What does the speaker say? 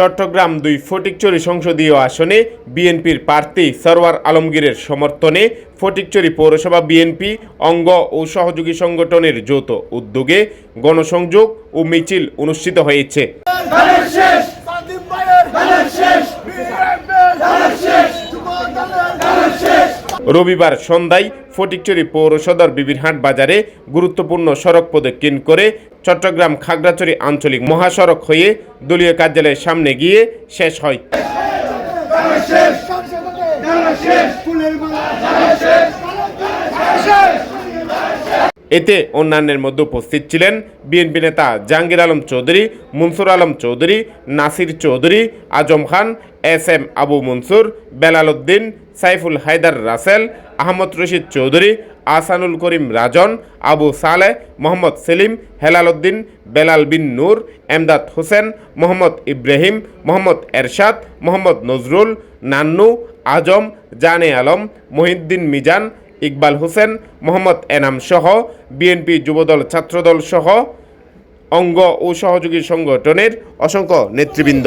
চট্টগ্রাম দুই ফটিকচুরি সংসদীয় আসনে বিএনপির প্রার্থী সরওয়ার আলমগীরের সমর্থনে ফটিকচুরি পৌরসভা বিএনপি অঙ্গ ও সহযোগী সংগঠনের যৌথ উদ্যোগে গণসংযোগ ও মিছিল অনুষ্ঠিত হয়েছে। রবিবার সন্ধ্যায় ফটিকচুরি পৌর সদর বিবিরহাট বাজারে গুরুত্বপূর্ণ সড়ক প্রদক্ষিণ করে চট্টগ্রাম খাগড়াছড়ি আঞ্চলিক মহাসড়ক হয়ে দলীয় কার্যালয়ের সামনে গিয়ে শেষ হয়। এতে অন্যান্যের মধ্যে উপস্থিত ছিলেন বিএনপি নেতা জাহাঙ্গীর আলম চৌধুরী, মনসুর আলম চৌধুরী, নাসির চৌধুরী, আজম খান, এস এম আবু মনসুর, বেলাল উদ্দিন, সাইফুল হায়দার রাসেল, আহমদ রশিদ চৌধুরী আসানুল করিম রাজন আবু সালেহ মোহাম্মদ সেলিম হেলাল উদ্দিন বেলাল বিন নূর এমদাদ হোসেন মোহাম্মদ ইব্রাহিম মোহাম্মদ এরশাদ মোহাম্মদ নজরুল নান্নু আজম জানে আলম মহিউদ্দিন মিজান ইকবাল হোসেন মোহাম্মদ এনাম সহ বিএনপি যুবদল ছাত্রদল সহ অঙ্গ ও সহযোগী সংগঠনের অসংখ্য নেতৃবৃন্দ